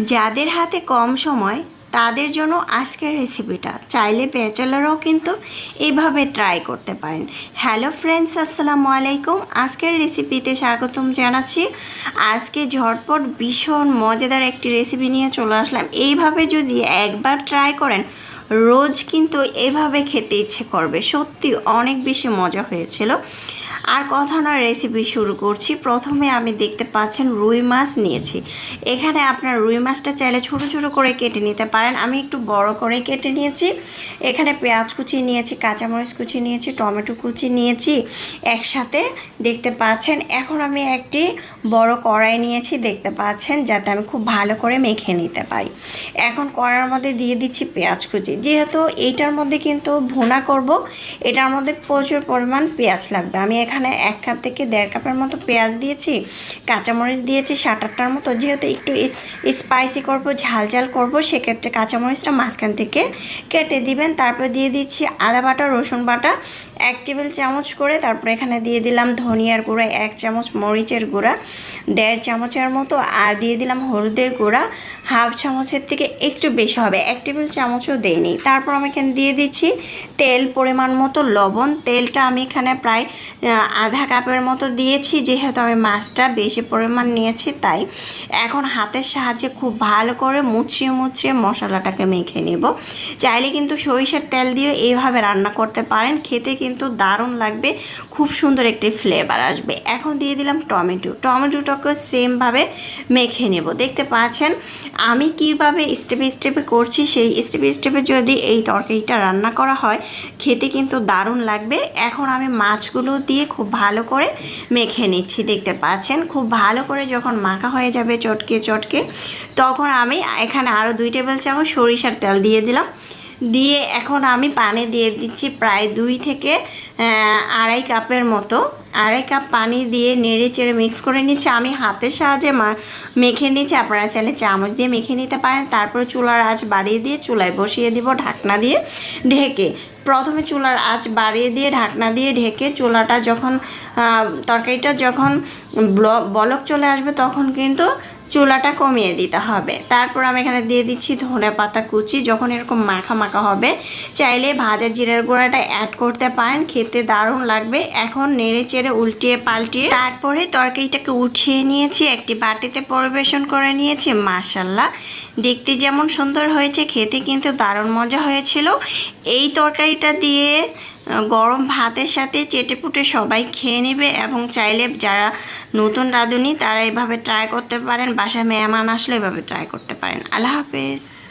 যাদের হাতে কম সময়, তাদের জন্য আজকের রেসিপিটা চাইলে ব্যাচেলারও কিন্তু এইভাবে ট্রাই করতে পারেন। হ্যালো ফ্রেন্ডস আসসালামু আলাইকুম। আজকের রেসিপিতে স্বাগতম জানাচ্ছি। আজকে ঝটপট ভীষণ মজাদার একটি রেসিপি নিয়ে চলে আসলাম। এইভাবে যদি একবার ট্রাই করেন, রোজ কিন্তু এভাবে খেতে ইচ্ছে করবে। সত্যি অনেক বেশি মজা হয়েছিল। আর কথা নয় রেসিপি শুরু করছি। প্রথমে আমি দেখতে পাচ্ছেন রুই মাছ নিয়েছি। এখানে আপনার রুই মাছটা চাইলে ছোট ছোট করে কেটে নিতে পারেন। আমি একটু বড় করে কেটে নিয়েছি। এখানে পেঁয়াজ কুচি নিয়েছি, কাঁচামরিচ কুচি নিয়েছি, টমেটো কুচি নিয়েছি। একসাথে দেখতে পাচ্ছেন, এখন আমি একটি বড় কড়াই নিয়েছি দেখতে পাচ্ছেন, যাতে আমি খুব ভালো করে মেখে নিতে পারি। এখন কড়ার মধ্যে দিয়ে দিচ্ছি পেঁয়াজ কুচি। যেহেতু এইটার মধ্যে কিন্তু ভুনা করব, এটার মধ্যে প্রচুর পরিমাণ পেঁয়াজ লাগবে। আমি এখানে এক কাপ থেকে দেড় কাপের মতো পেঁয়াজ দিয়েছি, কাঁচামরিচ দিয়েছি সাত আটটার মতো। যেহেতু একটু স্পাইসি করব ঝাল ঝাল করব, সেক্ষেত্রে কাঁচামরিচটা মাঝখান থেকে কেটে দিবেন। তারপর দিয়ে দিচ্ছি আদা বাটা, রসুন বাটা এক টেবিল চামচ করে, তারপর এখানে দিয়ে দিলাম ধনিয়ার গুঁড়া, এক চামচ মরিচের গুঁড়া, দেড় চামচের মতো, আর দিয়ে দিলাম হলুদের গুঁড়া, হাফ চামচের থেকে একটু বেশি হবে, এক টেবিল চামচও দেয়নি তারপর আমি এখানে দিয়ে দিচ্ছি তেল পরিমাণ মতো লবণ, তেলটা আমি এখানে প্রায় আধা কাপের মতো দিয়েছি, যেহেতু আমি মাছটা বেশি পরিমাণ নিয়েছি তাই। এখন হাতের সাহায্যে খুব ভালো করে মুছিয়ে মুছিয়ে মশলাটাকে মেখে নেব। চাইলে কিন্তু সরিষার তেল দিয়ে এইভাবে রান্না করতে পারেন, খেতে কিন্তু দারুণ লাগবে। খুব সুন্দর একটি ফ্লেভার আসবে। এখন দিয়ে দিলাম টমেটো। টমেটোটাকে সেমভাবে মেখে নেব। দেখতে পাচ্ছেন, আমি কীভাবে স্টেপে স্টেপে করছি সেই স্টেপে স্টেপে যদি এই তরকারিটা রান্না করা হয়, খেতে কিন্তু দারুণ লাগবে। এখন আমি মাছগুলো দিয়ে খুব ভালো করে মেখে নিচ্ছি। দেখতে পাচ্ছেন, খুব ভালো করে যখন মাখা হয়ে যাবে চটকে চটকে, তখন আমি এখানে আরও দুই টেবিল চামচ সরিষার তেল দিয়ে দিলাম। দিয়ে এখন আমি পানি দিয়ে দিচ্ছি প্রায় দুই থেকে আড়াই কাপের মতো। আড়াই কাপ পানি দিয়ে নেড়ে চেড়ে মিক্স করে নিচ্ছি। আমি হাতের সাহায্যে মেখে নিচ্ছি। আপনারা চাইলে চামচ দিয়ে মেখে নিতে পারেন। তারপর চুলার আঁচ বাড়িয়ে দিয়ে চুলায় বসিয়ে দিব ঢাকনা দিয়ে ঢেকে। প্রথমে চুলার আঁচ বাড়িয়ে দিয়ে ঢাকনা দিয়ে ঢেকে চুলাটা যখন তরকারিটা যখন ব্ল- বলক চলে আসবে তখন কিন্তু চুলাটা কমিয়ে দিতে হবে। তারপর আমি এখানে দিয়ে দিচ্ছি ধনে পাতা কুচি। যখন এরকম মাখা মাখা হবে, চাইলে ভাজা জিরার গুঁড়াটা অ্যাড করতে পারেন। খেতে দারুণ লাগবে। এখন নেড়ে চেড়ে উল্টিয়ে পাল্টিয়ে তারপরে তরকারিটাকে উঠিয়ে নিয়েছি, একটি বাটিতে পরিবেশন করে নিয়েছি মাশাল্লাহ দেখতে যেমন সুন্দর হয়েছে, খেতে কিন্তু দারুণ মজা হয়েছিল। এই তরকারিটা দিয়ে গরম ভাতের সাথে চেটেপুটে সবাই খেয়ে নেবে এবং চাইলে যারা নতুন রাঁধুনি, তারা এভাবে ট্রাই করতে পারেন। বাসায় মেহমান আসলে এভাবে ট্রাই করতে পারেন। আল্লাহ হাফেজ।